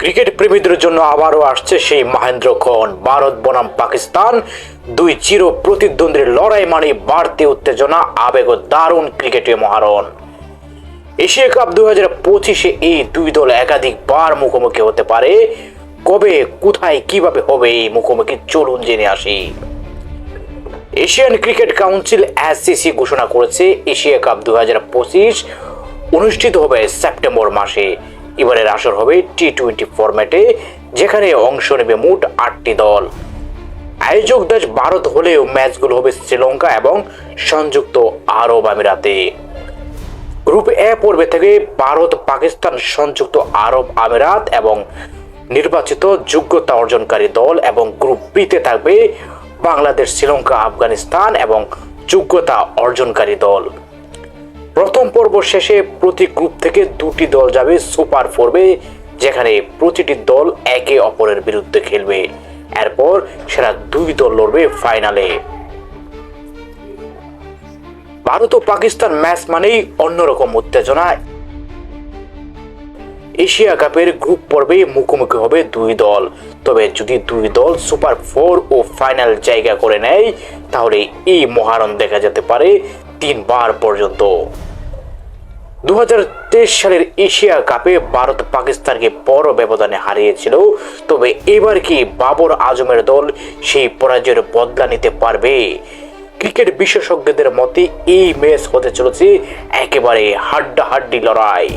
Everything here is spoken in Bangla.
ক্রিকেট প্রেমীদের জন্য আবারও আসছে সেই মহেন্দ্র খন ভারত, বনাম, পাকিস্তান দুই চির প্রতিদ্বন্দ্বীর লড়াই মানে বাড়তি উত্তেজনা, আবেগ ও দারুণ ক্রিকেটীয় মহারণ। এশিয়া কাপ দু হাজার পঁচিশে এই দুই দল একাধিকবার মুখোমুখি হতে পারে। কবে, কোথায়, কীভাবে হবে এই মুখোমুখি চলুন জেনে আসি। এশিয়ান ক্রিকেট কাউন্সিল এসসিসি ঘোষণা করেছে, এশিয়া কাপ দু হাজার পঁচিশ অনুষ্ঠিত হবে সেপ্টেম্বর মাসে। এবারের আসর হবে টি টোয়েন্টি ফরম্যাটে যেখানে অংশ নেবে মোট আটটি দল। আয়োজক দেশ ভারত হলেও ম্যাচগুলো হবে শ্রীলঙ্কা এবং সংযুক্ত আরব আমিরাতে। গ্রুপ এ পর্বে থেকে ভারত, পাকিস্তান, সংযুক্ত আরব আমিরাত এবং নির্বাচিত যোগ্যতা অর্জনকারী দল এবং গ্রুপ বিতে থাকবে বাংলাদেশ, শ্রীলঙ্কা, আফগানিস্তান এবং যোগ্যতা অর্জনকারী দল। প্রথম পর্ব শেষে প্রতি গ্রুপ থেকে দুটি দল যাবে সুপার ফোরবে যেখানে প্রতিটি দল একে অপরের বিরুদ্ধে খেলবে। এরপর সেরা দুই দল লড়বে ফাইনালে। ভারত ও পাকিস্তান ম্যাচ মানেই অন্যরকম উত্তেজনা। এশিয়া কাপের গ্রুপ পর্বে মুখোমুখি হবে দুই দল। তবে যদি দুই দল সুপার ফোর ও ফাইনাল জায়গা করে নেয়, তাহলে এই মহারণ দেখা যেতে পারে তিনবার পর্যন্ত। দু হাজার তেইশ সালের এশিয়া কাপে ভারত পাকিস্তানকে বড় ব্যবধানে হারিয়েছিল। তবে এবার কি বাবর আজমের দল সেই পরাজয়ের বদলা নিতে পারবে? ক্রিকেট বিশেষজ্ঞদের মতে এই ম্যাচ হতে চলেছে একেবারে হাড্ডাহাড্ডি লড়াই।